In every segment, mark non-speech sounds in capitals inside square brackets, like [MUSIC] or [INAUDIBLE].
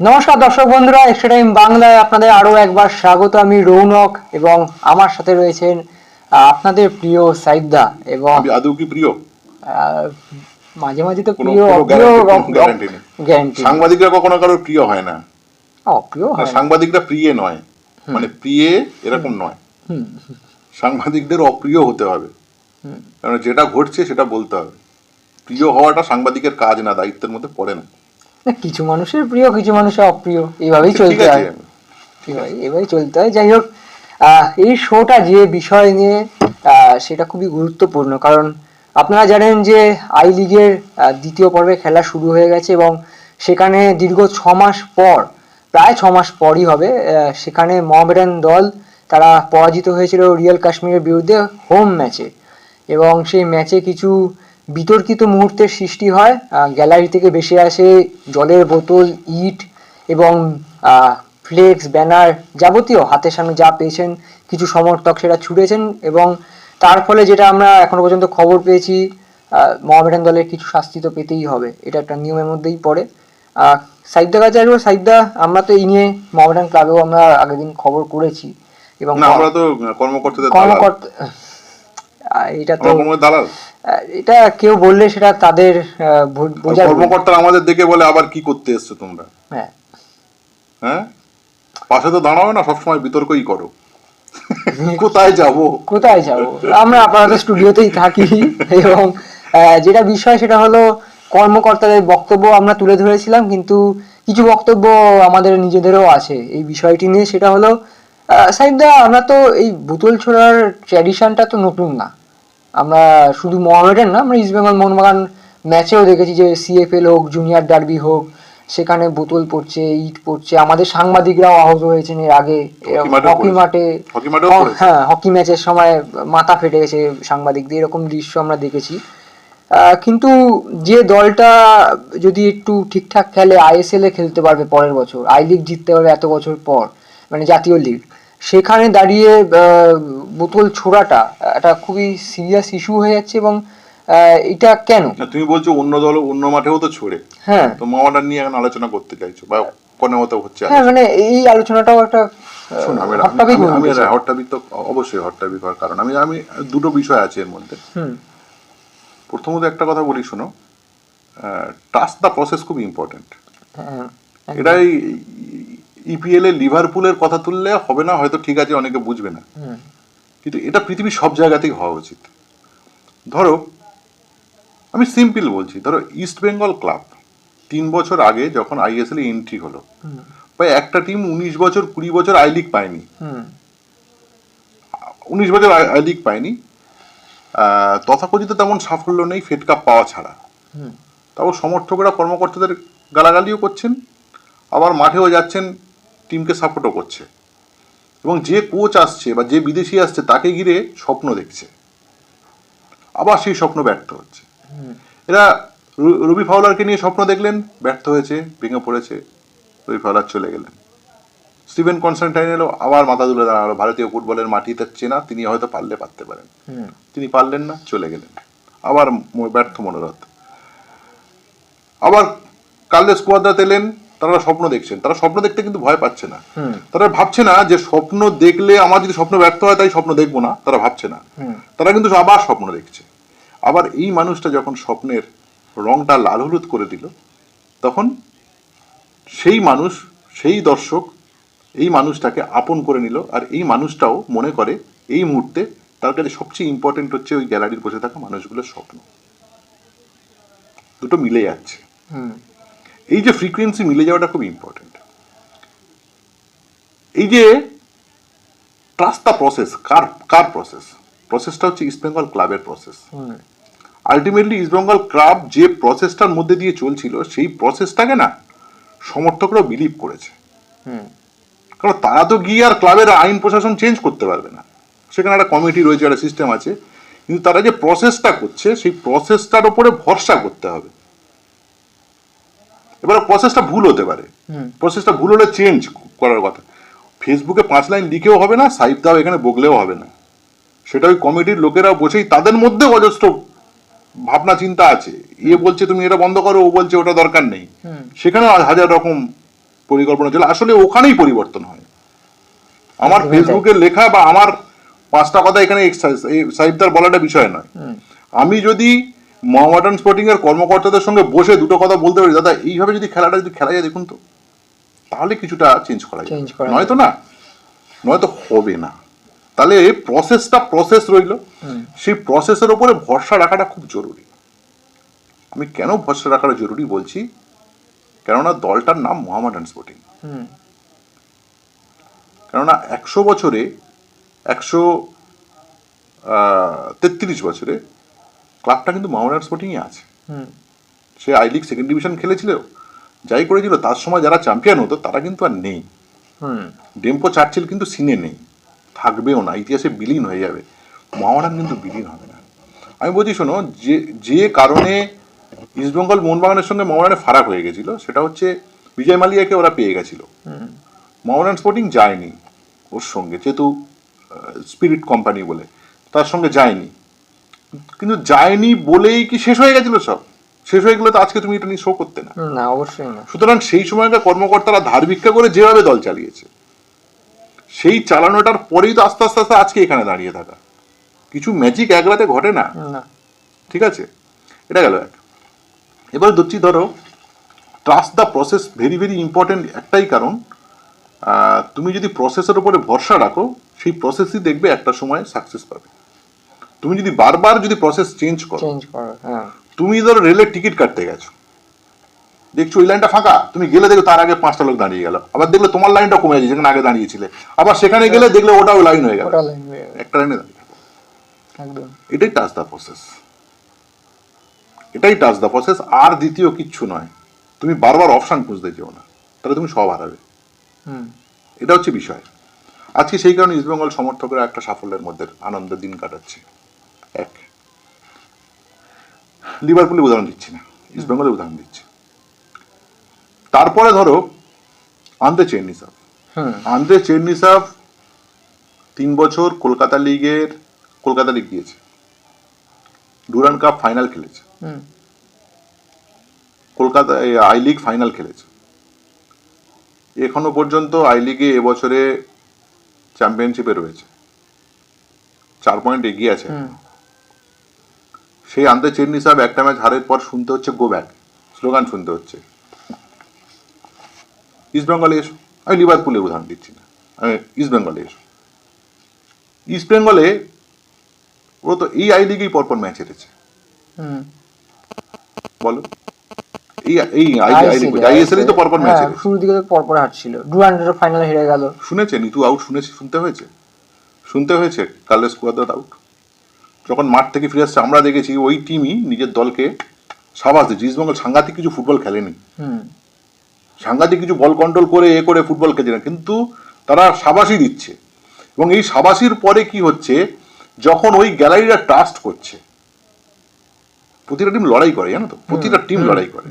নমস্কার দর্শক বন্ধুরা এক্সট্রা টাইম বাংলায় আপনাদের আরও একবার স্বাগত। আমি রৌনক এবং আমার সাথে রয়েছেন আপনাদের প্রিয় সাইদা এবং আদৌ কি প্রিয়? মাঝে মাঝে তো প্রিয়। গ্যারান্টি সাংবাদিকরা কখনো কারোর প্রিয় হয় না। অপ্রিয় হয় সাংবাদিকরা প্রিয়ে নয়। মানে প্রিয়ে এরকম নয়। সাংবাদিকদের অপ্রিয় হতে হবে। কারণ যেটা ঘটছে সেটা বলতে হবে। প্রিয় হওয়াটা সাংবাদিকের কাজ না দায়িত্বের মধ্যে পড়ে না। না, কিছু মানুষের প্রিয় কিছু মানুষের অপ্রিয় এইভাবেই চলতে হয়। এভাবেই- এভাবেই চলতে হয়। যাই হোক এই শোটা যে বিষয় নিয়ে সেটা খুবই গুরুত্বপূর্ণ। কারণ আপনারা জানেন যে আই লিগের দ্বিতীয় পর্বে খেলা শুরু হয়ে গেছে এবং সেখানে দীর্ঘ ছ মাস পর প্রায় ছ মাস পরই হবে সেখানে মহামেডান দল তারা পরাজিত হয়েছিল রিয়াল কাশ্মীরের বিরুদ্ধে হোম ম্যাচে এবং সেই ম্যাচে কিছু বিতর্কিত মুহূর্তের সৃষ্টি হয় গ্যালারি থেকে বেশি আসে জলের বোতল ইট এবং ফ্লেক্স ব্যানার যাবতীয়। হাতের সামনে যা পেয়েছেন কিছু সমর্থক সেটা ছুড়েছেন এবং তার ফলে যেটা আমরা এখনও পর্যন্ত খবর পেয়েছি আহ, মোহামেডান দলের কিছু শাস্তি তো পেতেই হবে। এটা একটা নিয়মের মধ্যেই পড়ে। আহ, সাইদা কাছে আসব সাইদা আমরা তো এই নিয়ে মোহামেডান ক্লাবেও আমরা আগের দিন খবর করেছি এবং আমরা তো কর্মকর্তাদের কর্মকর্তা এটা তো দালাল। এটা কেউ বললে সেটা তাদের কর্মকর্তারা আমাদের দেখে বলে আবার কি করতে এসছো তোমরা? হ্যাঁ। হ্যাঁ? পাশে তো দাঁড়াও না সবসময় বিতর্কই করো। কোথায় যাব? কোথায় যাব? আমরা আপাতত স্টুডিওতেই থাকি। এবং যেটা বিষয় সেটা হলো কর্মকর্তাদের বক্তব্য আমরা তুলে ধরেছিলাম কিন্তু কিছু বক্তব্য আমাদের নিজেদেরও আছে। এই বিষয়টি নিয়ে সেটা হলো সাইদা আমরা তো এই বোতল ছোড়ার ট্র্যাডিশনটা তো নতুন না। আমরা শুধু মোহামেডান না আমরা ইস্টবেঙ্গল মোহনবাগান ম্যাচেও দেখেছি যে সিএফএল হোক জুনিয়র ডার্বি হোক সেখানে বোতল পড়ছে ইট পড়ছে আমাদের সাংবাদিকরাও আহত হয়েছেন এর আগে হকি। মাঠে হকি মাঠেও হ- পড়েছে। হ্যাঁ হকি ম্যাচের সময় মাথা ফেটে গেছে সাংবাদিকদের এরকম দৃশ্য আমরা দেখেছি আহ, কিন্তু যে দলটা যদি একটু ঠিকঠাক খেলে আইএসএল এ খেলতে পারবে পরের বছর আই লিগ জিততে পারবে এত বছর পর মানে জাতীয় লিগ সেখানে দাঁড়িয়ে বোতল ছোড়াটা একটা খুবই সিরিয়াস ইস্যু হয়ে যাচ্ছে এবং এটা কেন? তুমি বলছো অন্য দল অন্য মাঠেও তো ছড়ে। হ্যাঁ। তো মামাটার নিয়ে এখন আলোচনা করতে চাইছো বা কোনো মতো হচ্ছে হ্যাঁ মানে এই আলোচনাটাও একটা আমি hot topic হয়ে আমি উঠেছে। হট টপিক তো অবশ্যই হট টপিক হওয়ার কারণ। আমি আমি দুটো বিষয় আছে এর মধ্যে। হুম। প্রথমত একটা কথা বলি শোনো ট্রাস্ট দ্য প্রসেস খুব ইম্পর্টেন্ট হ্যাঁ এটাই ইপিএল এ লিভারপুলের কথা তুললে হবে না হয়তো ঠিক আছে অনেকে বুঝবে না। কিন্তু এটা পৃথিবীর সব জায়গাতেই হওয়া উচিত। ধরো আমি সিম্পল বলছি ধরো ইস্ট বেঙ্গল ক্লাব তিন বছর আগে যখন আইএসএল এন্ট্রি হলো বা একটা টিম উনিশ বছর কুড়ি বছর আই লিগ পায়নি। উনিশ বছর আই লিগ পায়নি। তথাকথিত তেমন সাফল্য নেই ফেড কাপ পাওয়া ছাড়া। তাও সমর্থকরা কর্মকর্তাদের গালাগালিও করছেন আবার মাঠেও যাচ্ছেন টিমকে সাপোর্টও করছে। এবং যে কোচ আসছে বা যে বিদেশি আসছে তাকে ঘিরে স্বপ্ন দেখছে। আবার সেই স্বপ্ন ব্যর্থ হচ্ছে। এরা রবি ফাউলারকে নিয়ে স্বপ্ন দেখলেন ব্যর্থ হয়েছে ভেঙে পড়েছে রবি ফাউলার চলে গেলেন। স্টিভেন কনস্টান্টাইন এলো আবার মাথা তুলে দাঁড়াল ভারতীয় ফুটবলের মাটিতে চেনা তিনি হয়তো পারলে পারতে পারেন। তিনি পারলেন না চলে গেলেন। আবার ব্যর্থ মনোরথ। আবার কালদের স্কোয়াদ্রাতে এলেন তারা স্বপ্ন দেখছেন। তারা স্বপ্ন দেখতে কিন্তু ভয় পাচ্ছে না। তারা ভাবছে না যে স্বপ্ন দেখলে আমার যদি স্বপ্ন ব্যর্থ হয় তাই স্বপ্ন দেখব না। তারা ভাবছে না। তারা কিন্তু আবার স্বপ্ন দেখছে। আবার এই মানুষটা যখন স্বপ্নের রংটা লাল হলুদ করে দিল তখন সেই মানুষ সেই দর্শক এই মানুষটাকে আপন করে নিল। আর এই মানুষটাও মনে করে এই মুহূর্তে তার কাছে সবচেয়ে ইম্পর্টেন্ট হচ্ছে ওই গ্যালারির বসে থাকা মানুষগুলোর স্বপ্ন। দুটো মিলে যাচ্ছে। হুম। এই যে ফ্রিকোয়েন্সি মিলে যাওয়াটা খুব ইম্পর্টেন্ট এই যে ট্রাস্ট দ্য প্রসেস কার কার প্রসেস প্রসেসটা হচ্ছে ইস্ট বেঙ্গল ক্লাবের process ultimately East Bengal club যে প্রসেসটার মধ্যে দিয়ে চলছিল সেই প্রসেসটাকে না সমর্থকরা বিলিভ করেছে। কারণ তারা তো গিয়ে আর ক্লাবের আইন প্রশাসন চেঞ্জ করতে পারবে না। সেখানে একটা কমিটি রয়েছে একটা সিস্টেম আছে। কিন্তু তারা যে প্রসেসটা করছে সেই প্রসেসটার ওপরে ভরসা করতে হবে। এবার প্রসেসটা ভুল হতে পারে। প্রসেসটা ভুল হলে চেঞ্জ করার কথা। ফেসবুকে পাঁচ লাইন লিখেও হবে না সাহিত্যও এখানে বগলেও হবে না। সেটা ওই কমিটির লোকেরা বসেই তাদের মধ্যে অজস্র ভাবনা চিন্তা আছে। ইয়ে বলছে তুমি এটা বন্ধ করো ও বলছে ওটা দরকার নেই। সেখানে হাজার রকম পরিকল্পনা চলে। আসলে ওখানেই পরিবর্তন হয়। আমার ফেসবুকে লেখা বা আমার পাঁচটা কথা এখানে সাহিবদার বলাটা বিষয় নয়। আমি যদি মোহামেডান স্পোর্টিং এর কর্মকর্তাদের সঙ্গে বসে দুটো কথা বলতে পারি। দাদা এইভাবে যদি খেলাটা যদি খেলা যায় দেখুন তো তাহলে কিছুটা চেঞ্জ করা যায় নয়তো না নয়তো হবে না। তাহলে প্রসেসটা প্রসেস রইল। সেই প্রসেসের উপরে ভরসা রাখাটা খুব জরুরি। আমি কেন ভরসা রাখাটা জরুরি বলছি? কেননা দলটার নাম মোহামেডান স্পোর্টিং কেননা একশো বছরে একশো তেত্রিশ বছরে ক্লাবটা কিন্তু মোহামেডান স্পোর্টিংয়ে আছে। হুম। সে আই লিগ সেকেন্ড ডিভিশন খেলেছিল যাই করেছিল তার সময় যারা চ্যাম্পিয়ন হতো তারা কিন্তু আর নেই। হুম। ডেম্পো চার্চিল কিন্তু সিনে নেই। থাকবেও না ইতিহাসে বিলীন হয়ে যাবে। মোহামেডান কিন্তু বিলীন হবে না। আমি বলছি শোনো যে যে কারণে ইস্টবেঙ্গল মোহনবাগানের সঙ্গে মোহামেডানের ফারাক হয়ে গেছিল সেটা হচ্ছে বিজয় মালিয়াকে ওরা পেয়ে গেছিল। হুম। স্পোর্টিং যায়নি ওর সঙ্গে যেহেতু স্পিরিট কোম্পানি বলে তার সঙ্গে যায়নি। কিন্তু যায়নি বলেই কি শেষ হয়ে গেছিল সব? শেষ হয়ে গেলে তো আজকে তুমি এটা নিয়ে শো করতে না। না অবশ্যই না। সুতরাং সেই সময়কার কর্মকর্তারা ধার ভিক্ষা করে যেভাবে দল চালিয়েছে সেই চালানোটার পরেই তো আস্তে আস্তে আস্তে আজকে এখানে দাঁড়িয়ে থাকা। কিছু ম্যাজিক এক রাতে ঘটে না? ঠিক আছে? এটা গেল এক। এবার ধরছি ধরো trust the process very very important একটাই কারণ তুমি যদি প্রসেসের উপরে ভরসা রাখো সেই প্রসেসই দেখবে একটা সময় সাকসেস পাবে। তুমি যদি বারবার যদি প্রসেস চেঞ্জ করো চেঞ্জ করো হ্যাঁ। তুমি ধরো রেলের টিকিট কাটতে গেছো। দেখছ ওই লাইনটা ফাঁকা তুমি গেলে দেখো তার আগে পাঁচটা লোক দাঁড়িয়ে গেল। আবার দেখলে তোমার লাইনটা কমে গেছে যেখানে আগে দাঁড়িয়েছিলে। আবার সেখানে গেলে দেখলে ওটাও লাইন হয়ে গেল। একটা লাইনে দাঁড়িয়ে একদম। এটাই টাচ দ্য প্রসেস এটাই টাচ দ্য প্রসেস আর দ্বিতীয় কিচ্ছু নয়। তুমি বারবার অপশান খুঁজতে যেও না। তাহলে তুমি সব হারাবে। হুম। এটা হচ্ছে বিষয়। আজকে সেই কারণে ইস্টবেঙ্গল সমর্থকরা একটা সাফল্যের মধ্যে আনন্দের দিন কাটাচ্ছে। [LAUGHS] এক লিভারপুলে উদাহরণ দিচ্ছি না ইস্টবেঙ্গলের উদাহরণ দিচ্ছি। তারপরে ধরো আন্দ্রে চেন্নিসাব আন্দ্রে চেন্নিসাব তিন বছর কলকাতা লিগের কলকাতা লিগ দিয়েছে ডুরান কাপ ফাইনাল খেলেছে। কলকাতা আই লিগ ফাইনাল খেলেছে। এখনও পর্যন্ত আই লিগে এবছরে চ্যাম্পিয়নশিপে রয়েছে। চার পয়েন্ট এগিয়ে আছে। সেই আন্তে চেন্নি সাহেব একটা ম্যাচ হারের পর শুনতে হচ্ছে গো ব্যাক স্লোগান শুনতে হচ্ছে। ইস্ট বেঙ্গলে এসো। আমি লিভারপুলের উদাহরণ দিচ্ছি না। আমি ইস্ট বেঙ্গলে এসো। ইস্ট বেঙ্গলে ও তো এই আই লিগেই পরপর ম্যাচ হেরেছে। বলো। এই এই আইএসএল তো পরপর ম্যাচ শুরুর দিকে তো পরপর হাঁটছিল ডুরান্ডের ফাইনালে হেরে গেল। শুনেছে নিতু আউট শুনেছে শুনতে হয়েছে? শুনতে হয়েছে? কার্লেস কুয়াদ্রাত আউট যখন মাঠ থেকে ফিরে আসছে আমরা দেখেছি ওই টিমই নিজের দলকে সাবাস দিচ্ছে ইস্টবেঙ্গল সাংঘাতিক কিছু ফুটবল খেলেনি। সাংঘাতিক কিছু বল কন্ট্রোল করে এ করে ফুটবল খেলছে না। কিন্তু তারা সাবাসই দিচ্ছে। এবং এই সাবাসির পরে কি হচ্ছে যখন ওই গ্যালারিরা ট্রাস্ট করছে প্রতিটা টিম লড়াই করে জানো তো? প্রতিটা টিম লড়াই করে।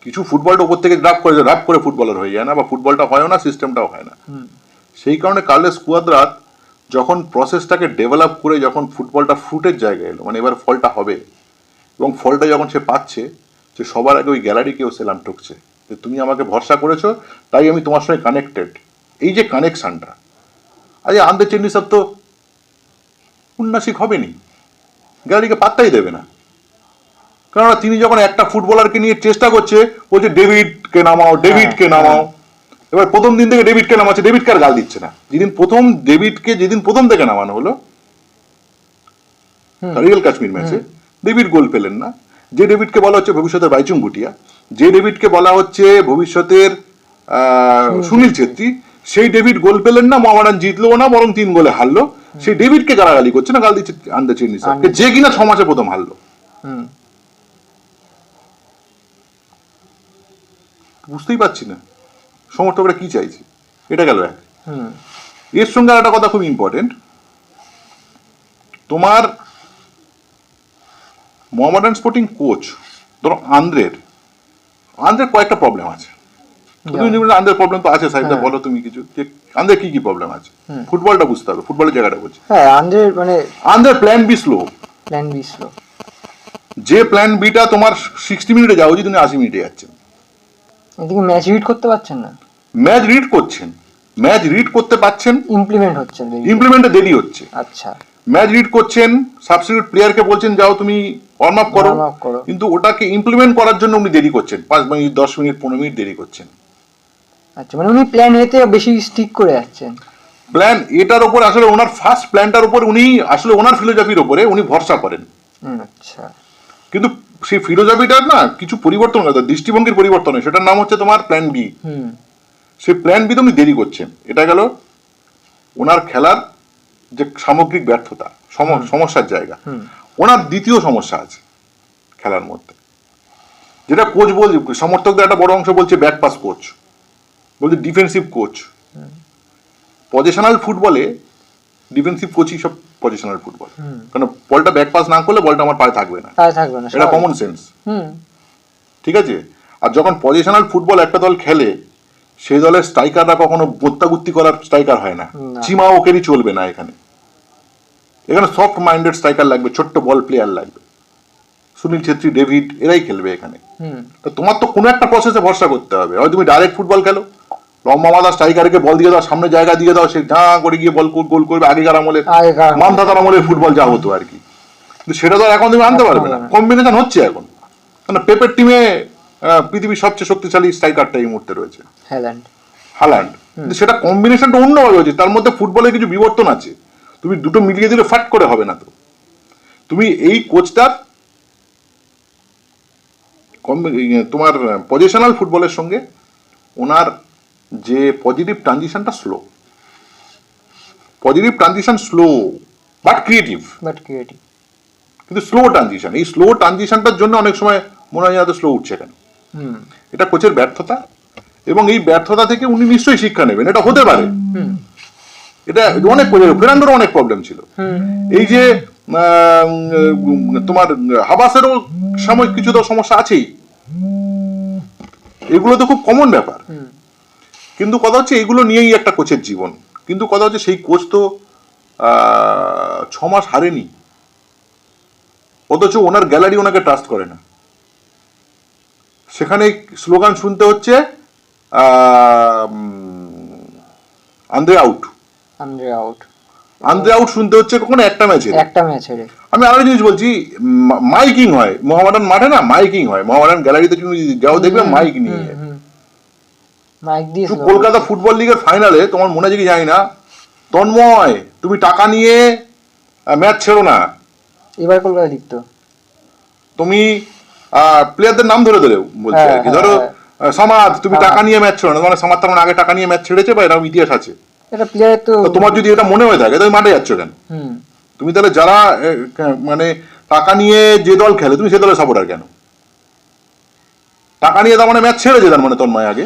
কিছু ফুটবলটা উপর থেকে ড্রাফ করে ড্রাফ করে ফুটবলার হয়ে যায় না বা ফুটবলটা হয় না সিস্টেমটাও হয় না। সেই কারণে কার্লেস কুয়াদ্রাত যখন প্রসেসটাকে ডেভেলপ করে যখন ফুটবলটা ফ্রুটের জায়গায় এলো মানে এবার ফলটা হবে, এবং ফলটা যখন সে পাচ্ছে, যে সবার আগে ওই গ্যালারিকেও সেলাম ঠুকছে, যে তুমি আমাকে ভরসা করেছ, তাই আমি তোমার সঙ্গে কানেক্টেড এই যে কানেকশনটা আরে আন্দে চেন্নি সব তো, উন্নাসিক হবেনি গ্যালারিকে পাত্তাই দেবে না। কেননা তিনি যখন একটা ফুটবলারকে নিয়ে চেষ্টা করছে, বলছে ডেভিডকে নামাও ডেভিডকে নামাও। এবার প্রথম দিন থেকে ডেভিডকে নামাচ্ছে ডেভিডকে আর গাল দিচ্ছে না। যেদিন প্রথম ডেভিডকে যেদিন প্রথম থেকে নামানো হলো রিয়েল কাশ্মীর ম্যাচে ডেভিড গোল পেলেন না। যে ডেভিডকে বলা হচ্ছে ভবিষ্যতের বাইচুং ভুটিয়া যে ডেভিডকে বলা হচ্ছে ভবিষ্যতের সুনীল ছেত্রী। সেই ডেভিড গোল পেলেন না মোহামেডান জিতলো না বরং তিন গোলে হারলো। সেই ডেভিডকে গালাগালি করছে না গাল দিচ্ছে আন্দা চেন্নি স্যারকে যে কিনা ছ মাসে প্রথম হারলো। বুঝতেই পারছি না। সমর্থকরা কি চাইছে? এটা গেল এক। এর সঙ্গে আর একটা কথা খুব ইম্পর্টেন্ট তোমার মোহামেডান স্পোর্টিং কোচ ধরো আন্দ্রের আন্দ্রের কয়েকটা প্রবলেম আছে। আন্দ্রের প্রবলেম তো আছে সাইডটা হ্যাঁ। বলো তুমি কিছু। যে আন্দ্রের কি কি প্রবলেম আছে? ফুটবলটা বুঝতে হবে ফুটবলের জায়গাটা বলছি হ্যাঁ আন্দ্রের মানে আন্দ্রের প্ল্যান বি স্লো প্ল্যান বিশ্ব যে প্ল্যান বিটা তোমার সিক্সটি মিনিটে যাও যে তুমি আশি মিনিটে যাচ্ছে এদিকে ম্যাচ হিট করতে পারছেন না। ম্যাচ রিড করছেন। ম্যাচ রিড করতে পাচ্ছেন ইমপ্লিমেন্ট হচ্ছে ইমপ্লিমেন্টে দেরি হচ্ছে। আচ্ছা। ম্যাচ রিড করছেন সাবস্টিটিউট প্লেয়ারকে বলছেন যাও তুমি ওয়ার্ম আপ করো। কিন্তু ওটাকে ইমপ্লিমেন্ট করার জন্য উনি দেরি করছেন। পাঁচ মিনিট দশ মিনিট পনেরো মিনিট দেরি করছেন। আচ্ছা মানে উনি প্ল্যান এতে বেশি স্টিক করে যাচ্ছেন। প্ল্যান এটার উপর আসলে ওনার ফার্স্ট প্ল্যানটার উপর উনি আসলে ওনার ফিলোজফির উপরে উনি ভরসা করেন। আচ্ছা। কিন্তু সেই ফিলোজফিটার না কিছু পরিবর্তন করে দৃষ্টিভঙ্গির পরিবর্তন হয়। সেটার নাম হচ্ছে তোমার প্ল্যান বি সেই প্ল্যান বি উনি দেরি করছেন। এটা গেল ওনার খেলার যে সামগ্রিক ব্যর্থতা সমস্যার জায়গা। ওনার দ্বিতীয় সমস্যা আছে খেলার মধ্যে। যেটা কোচ বল সমর্থকদের একটা বড় অংশ বলছে ব্যাক পাস কোচ বলছে ডিফেন্সিভ কোচ পজিশনাল ফুটবলে ডিফেন্সিভ কোচই সব পজিশনাল ফুটবল কারণ বলটা ব্যাক পাস না করলে বলটা আমার পায়ে থাকবে না। থাকবে না এটা কমন সেন্স ঠিক আছে? আর যখন পজিশনাল ফুটবল একটা দল খেলে সেই দলের স্ট্রাইকাররা কখনো গোত্তাগুত্তি করার স্ট্রাইকার হয় না। চিমা ওকেরই চলবে না এখানে। এখানে সফট মাইন্ডেড স্ট্রাইকার লাগবে ছোট্ট বল প্লেয়ার লাগবে। সুনীল ছেত্রী ডেভিড এরাই খেলবে এখানে। তো তোমার তো কোনো একটা প্রসেসে ভরসা করতে হবে। হয় তুমি ডাইরেক্ট ফুটবল খেলো। লম্বা মাদা স্ট্রাইকারকে বল দিয়ে দাও সামনে জায়গা দিয়ে দাও সে ঝাঁ করে গিয়ে বল গোল করবে আগেকার আমলের। মামদাতার আমলের ফুটবল যা হতো আর কি। কিন্তু সেটা তো এখন তুমি আনতে পারবে না। কম্বিনেশন হচ্ছে এখন। কারণ পেপের টিমে পৃথিবীর সবচেয়ে শক্তিশালী স্ট্রাইকারটা এই মুহূর্তে রয়েছে। হাল্যান্ড সেটা কম্বিনেশনটা অন্যভাবে হয়েছে তার মধ্যে ফুটবলে কিছু বিবর্তন আছে। তুমি দুটো মিলিয়ে দিলে ফাট করে হবে না তো। তুমি এই কোচটার তোমার পজিশনাল ফুটবলের সঙ্গে ওনার যে positive ট্রানজিশনটা slow positive transition slow but creative but creative কিন্তু স্লো ট্রানজিশন এই স্লো ট্রানজিশনটার জন্য অনেক সময় মনে হয় স্লো উঠছে কেন? এটা কোচের ব্যর্থতা এবং এই ব্যর্থতা থেকে উনি নিশ্চয়ই শিক্ষা নেবেন এটা হতে পারে। এটা অনেক কোচের ফেরান্ডোরও অনেক প্রবলেম ছিল। এই যে তোমার হাবাসেরও সাময়িক কিছু তো সমস্যা আছেই। এগুলো তো খুব কমন ব্যাপার। কিন্তু কথা হচ্ছে এগুলো নিয়েই একটা কোচের জীবন। কিন্তু কথা হচ্ছে সেই কোচ তো আহ, ছ মাস হারেনি। অথচ ওনার গ্যালারি ওনাকে ট্রাস্ট করে না। সেখানে স্লোগান শুনতে হচ্ছে Andre out Andre out Andre out শুনতে হচ্ছে কখনো একটা ম্যাচে? একটা ম্যাচ আমি আরও জিনিস বলছি মাইকিং হয় মোহামেডান মাঠে না মাইকিং হয়। মোহামেডান গ্যালারিতে তুমি যাও দেখবে মাইক নিয়ে। মাইক দিয়ে কলকাতা ফুটবল লিগের ফাইনালে তোমার মনে কি জানি না তন্ময় তুমি টাকা নিয়ে ম্যাচ ছেড়ো না। এবার কলকাতা লিখতো তুমি প্লেয়ারদের নাম ধরে ধরে বলছে হ্যাঁ, আর কি। ধরো হ্যাঁ। সামাদ তুমি হ্যাঁ। টাকা নিয়ে ম্যাচ ছেড়ো না মানে সামাদ তার মানে আগে টাকা নিয়ে ম্যাচ ছেড়েছে বা এরকম ইতিহাস আছে? এটা প্লেয়ার তো তো তোমার যদি এটা মনে হয়ে থাকে তুমি মাঠে যাচ্ছ কেন? তুমি তাহলে যারা মানে টাকা নিয়ে যে দল খেলে তুমি সে দলের সাপোর্টার কেন? টাকা নিয়ে তার মানে ম্যাচ ছেড়েছে তার মানে তন্ময় আগে?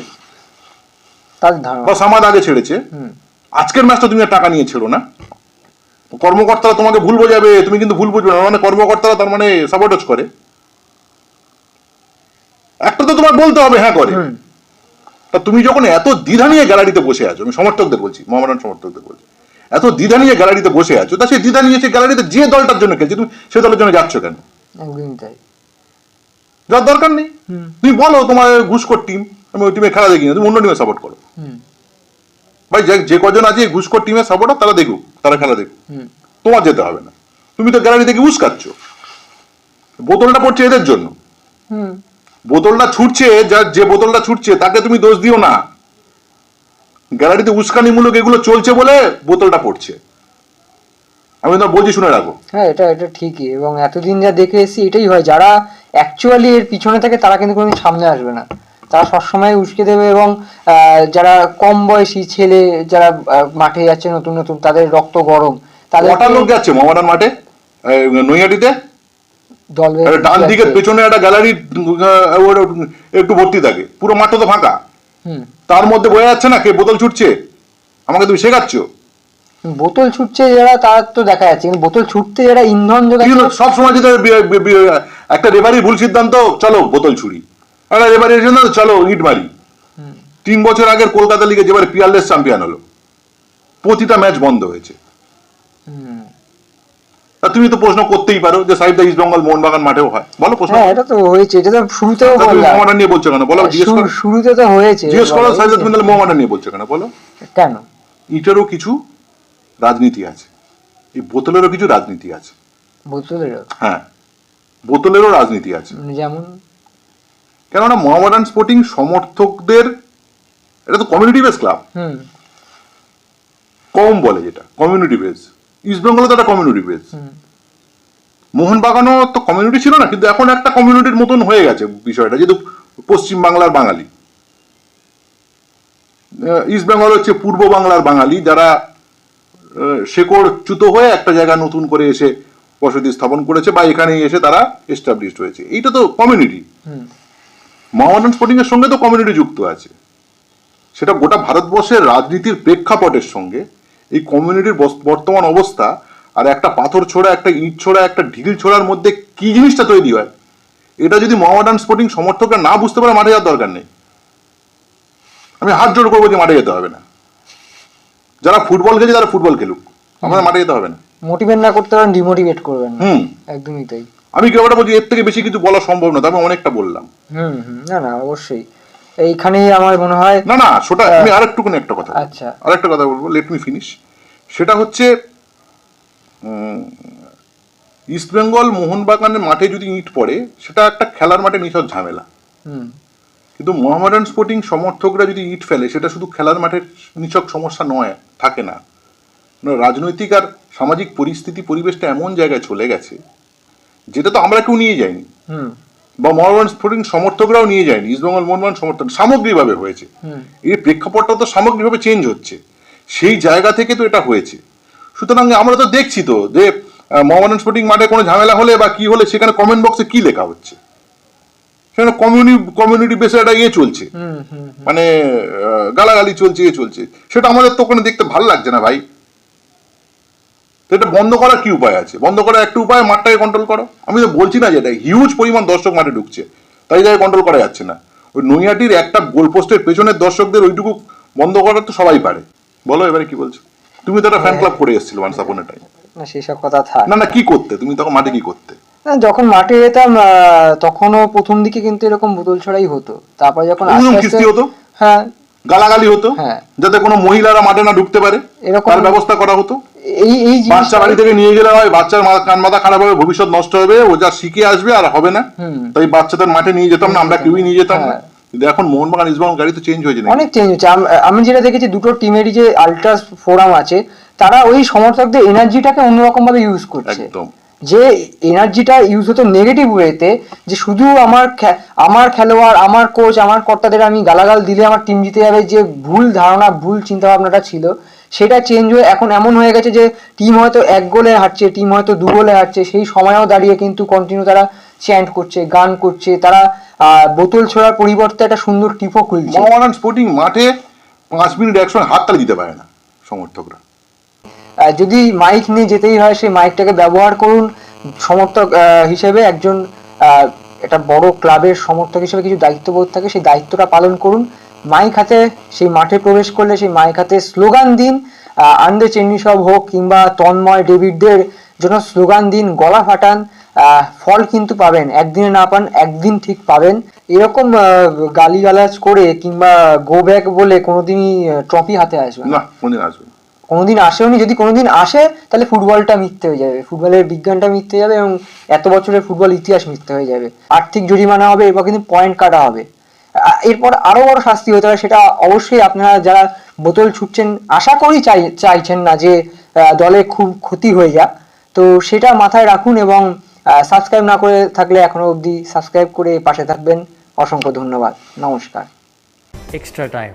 বা সামাদ আগে ছেড়েছে? আজকের ম্যাচটা তুমি টাকা নিয়ে ছেড়ো না। কর্মকর্তারা তোমাকে ভুল বোঝাবে তুমি কিন্তু ভুল বুঝবে না। মানে কর্মকর্তারা তার মানে সাপোর্টজ করে। একটা তো তোমার বলতে হবে হ্যাঁ করে। তা তুমি যখন এত দ্বিধা নিয়ে গ্যালারিতে বসে আছো আমি সমর্থকদের বলছি মোহামেডান সমর্থকদের বলছি এত দ্বিধা নিয়ে গ্যালারিতে বসে আছো তা সেই দ্বিধা নিয়ে সেই গ্যালারিতে যে দলটার জন্য খেলছে তুমি সে দলের জন্য যাচ্ছ কেন? যার দরকার নেই। তুমি বলো তোমার ঘুষখোর টিম আমি ওই টিমে খেলা দেখি না তুমি অন্য টিমে সাপোর্ট করো। ভাই যে- কজন আছে ঘুষখোর টিমের সাপোর্টার তারা দেখুক তারা খেলা দেখুক। তোমার যেতে হবে না। তুমি তো গ্যালারি থেকে উস্কাচ্ছ বোতলটা পড়ছে এদের জন্য। বোতলটা ছুটছে যার যে বোতলটা ছুটছে তাকে তুমি দোষ দিও না। গ্যালারিতে উস্কানিমূলক এগুলো চলছে বলে বোতলটা পড়ছে। আমি তো বলছি শুনে রাখো। হ্যাঁ এটা এটা ঠিকই এবং এতদিন যা দেখে এসেছি এটাই হয়। যারা অ্যাকচুয়ালি এর পিছনে থাকে তারা কিন্তু কোনোদিন সামনে আসবে না। তারা সবসময় উস্কে দেবে এবং যারা কম বয়সী ছেলে যারা মাঠে যাচ্ছে নতুন নতুন তাদের রক্ত গরম। তাদের কটা লোক যাচ্ছে মোহামেডান মাঠে? নৈহাটিতে? ডান দিকের পেছনে একটা গ্যালারি একটু ভর্তি থাকে। পুরো মাঠটা তো ফাঁকা। তার মধ্যে বোঝা যাচ্ছে না কে বোতল ছুটছে। আমাকে তুমি শেখাচ্ছ। বোতল ছুটছে যারা তার তো দেখা যাচ্ছে। কিন্তু বোতল ছুটতে যারা ইন্ধন সব সময় যদি একটা রেফারি ভুল সিদ্ধান্ত চলো বোতল ছুরি একটা রেফারি সিদ্ধান্ত চলো ইট মারি। তিন বছর আগের কলকাতা লিগে যেবার পিয়ারলেস চ্যাম্পিয়ন হলো প্রতিটা ম্যাচ বন্ধ হয়েছে। তুমি তো প্রশ্ন করতেই পারো যে সাহিব দা ইস্ট বেঙ্গল মোহনবাগান মাঠেও হয়। বলো প্রশ্ন। হ্যাঁ এটা তো হয়েছে এটা তো শুরুতেও মোহামেডান নিয়ে বলছো কেন? বলো করো। শুরুতে তো হয়েছে। জিজ্ঞেস করো বলা সাহিব দা হয়েছে। তুমি তাহলে মোহামেডান নিয়ে বলছো কেন? বলো। কেন? ইটেরও কিছু রাজনীতি আছে। এই বোতলেরও কিছু রাজনীতি আছে। বোতলেরও? হ্যাঁ বোতলেরও রাজনীতি আছে। যেমন? কেননা মোহামেডান স্পোর্টিং সমর্থকদের এটা তো কমিউনিটি বেস ক্লাব হুম। কম বলে যেটা কমিউনিটি বেস ইস্ট বেঙ্গলে তো একটা কমিউনিটি বেস মোহনবাগানও তো কমিউনিটি ছিল না কিন্তু এখন একটা কমিউনিটির মতন হয়ে গেছে বিষয়টা যেহেতু পশ্চিম বাংলার বাঙালি। ইস্ট বেঙ্গল হচ্ছে পূর্ব বাংলার বাঙালি যারা শেকড় চ্যুত হয়ে একটা জায়গা নতুন করে এসে বসতি স্থাপন করেছে বা এখানে এসে তারা এস্টাবলিশড হয়েছে। এইটা তো কমিউনিটি মোহামেডান স্পোর্টিং এর সঙ্গে তো কমিউনিটি যুক্ত আছে। সেটা গোটা ভারতবর্ষের রাজনীতির প্রেক্ষাপটের সঙ্গে এই কমিউনিটির বর্তমান অবস্থা আর একটা পাথর ছোড়া একটা ইট ছোড়া একটা ঢিল ছোড়ার মধ্যে কি জিনিসটা তৈরি হয়? এটা যদি মোহামেডান স্পোর্টিং সমর্থকরা না বুঝতে পারে মাঠে যাওয়ার দরকার নেই। আমি হাত জোড় করব যে মাঠে যেতে হবে না। যারা ফুটবল খেলছে তারা ফুটবল খেলুক। আমাদের মাঠে যেতে হবে না। মোটিভেট না করতে পারেন ডিমোটিভেট করবেন হুম। একদমই তাই। আমি কি ব্যাপারটা বলছি এর থেকে বেশি কিছু বলা সম্ভব না তবে অনেকটা বললাম। হুম হুম। না না অবশ্যই। এইখানেই আমার মনে হয় না না সেটা আমি আরেকটুকুনি একটা কথা আচ্ছা। আরেকটা কথা বলব লেট মি ফিনিশ সেটা হচ্ছে ইস্ট বেঙ্গল মোহনবাগানের মাঠে যদি ইট পড়ে সেটা একটা খেলার মাঠে নিছক ঝামেলা। কিন্তু মোহামেডান স্পোর্টিং সমর্থকরা যদি ইট ফেলে সেটা শুধু খেলার মাঠের নিছক সমস্যা নয় থাকে না। রাজনৈতিক আর সামাজিক পরিস্থিতি পরিবেশটা এমন জায়গায় চলে গেছে যেটা তো আমরা কেউ নিয়ে যাইনি। বা মোহামেডান স্পোর্টিং সমর্থকরাও নিয়ে যায়নি। ইস্টবেঙ্গল মোহনবাগান সমর্থক সামগ্রিকভাবে হয়েছে। এই প্রেক্ষাপটটা তো সামগ্রিকভাবে চেঞ্জ হচ্ছে। সেই জায়গা থেকে তো এটা হয়েছে। সুতরাং আমরা তো দেখছি তো যে মোহামেডান স্পোর্টিং মাঠে কোনো ঝামেলা হলে বা কি হলে সেখানে কমেন্ট বক্সে কি লেখা হচ্ছে? সেখানে কমিউনি কমিউনিটি বেসে একটা ইয়ে চলছে। মানে গালাগালি চলছে ইয়ে চলছে। সেটা আমাদের তো ওখানে দেখতে ভালো লাগছে না ভাই। তো এটা বন্ধ করার কি উপায় আছে? বন্ধ করার একটা উপায় মাঠটাকে কন্ট্রোল করো। আমি তো বলছি না যে এটা হিউজ পরিমাণ দর্শক মাঠে ঢুকছে তাই জায়গায় কন্ট্রোল করা যাচ্ছে না। ওই নৈয়াটির একটা গোলপোস্টের পেছনের দর্শকদের ওইটুকু বন্ধ করার তো সবাই পারে। বলো এবারে কি বলছো? তুমি তো একটা ফ্যান ক্লাব করে এসেছিল ওয়ান্স আপন টাইম না সেসব কথা থাক। না না কি করতে? তুমি তখন মাঠে কি করতে? না, যখন মাঠে যেতাম তখনও প্রথম দিকে কিন্তু এরকম বোতল ছড়াই হতো। তারপর যখন আস্তে আস্তে হতো? হ্যাঁ গালাগালি হতো হ্যাঁ। যাতে কোনো মহিলারা মাঠে না ঢুকতে পারে এরকম- তার ব্যবস্থা করা হতো। এই এই বাচ্চা বাড়ি থেকে নিয়ে গেলে হয় বাচ্চার কান মাথা খারাপ হবে ভবিষ্যৎ নষ্ট হবে ও যা শিখে আসবে আর হবে না। তাই বাচ্চাদের মাঠে নিয়ে যেতাম না আমরা কেউই নিয়ে যেতাম না। হ্যাঁ। এখন মোহনবাগান ইসবাগান গাড়ি তো চেঞ্জ হয়েছে নাকি? অনেক চেঞ্জ আমি যেটা দেখেছি দুটো টিমেরই যে আলট্রাস ফোরাম আছে তারা ওই সমর্থকদের এনার্জিটাকে অন্যরকম ভাবে ইউজ করছে। একদম। যে এনার্জিটা ইউজ হতো নেগেটিভ ওয়েতে যে শুধু আমার আমার খেলোয়াড়, আমার কোচ আমার কর্তাদের আমি গালাগাল দিলে আমার টিম জিতে যাবে, যে ভুল ধারণা, ভুল চিন্তা ভাবনাটা ছিল, সেটা চেঞ্জ হয়ে এখন এমন হয়ে গেছে যে টিম হয়তো এক গোলে হারছে টিম হয়তো দু গোলে হারছে, সেই সময়ও দাঁড়িয়ে কিন্তু কন্টিনিউ তারা চ্যান্ট করছে, গান করছে, তারা বোতল ছোড়ার পরিবর্তে একটা সুন্দর টিপও খুলছে। স্পোর্টিং মাঠে পাঁচ মিনিট একসঙ্গে হাততালি দিতে পারে না সমর্থকরা। যদি মাইক নিয়ে যেতেই হয়, সেই মাইকটাকে ব্যবহার করুন। সমর্থক হিসেবে একজন একটা বড় ক্লাবের সমর্থক হিসেবে কিছু দায়িত্ববোধ থাকে, সেই দায়িত্বটা পালন করুন। মাইক হাতে সেই মাঠে প্রবেশ করলে সেই মাইক হাতে স্লোগান দিন আন্দে চেন্নি সব হোক কিংবা তন্ময় ডেভিডদের জন্য স্লোগান দিন, গলা ফাটান ফল কিন্তু পাবেন, একদিনে না পান, একদিন ঠিক পাবেন। এরকম গালিগালাজ করে কিংবা গো ব্যাক বলে কোনোদিনই ট্রফি হাতে আসবে না। কোনদিন আসবে না। কোনোদিন আসেওনি, যদি কোনোদিন আসে, তাহলে ফুটবলটা মিথ্যে হয়ে যাবে। ফুটবলের বিজ্ঞানটা মিথ্যে যাবে এবং এত বছরের ফুটবল ইতিহাস মিথ্যে হয়ে যাবে। আর্থিক জরিমানা হবে এরপর কিন্তু পয়েন্ট কাটা হবে। এরপর আরও বড় শাস্তি হতে পারে সেটা অবশ্যই আপনারা যারা বোতল ছুটছেন, আশা করি চাই, চাইছেন না যে দলে খুব ক্ষতি হয়ে যাক। তো সেটা মাথায় রাখুন এবং সাবস্ক্রাইব না করে থাকলে এখনও অবধি সাবস্ক্রাইব করে পাশে থাকবেন। অসংখ্য ধন্যবাদ। নমস্কার। Extra time.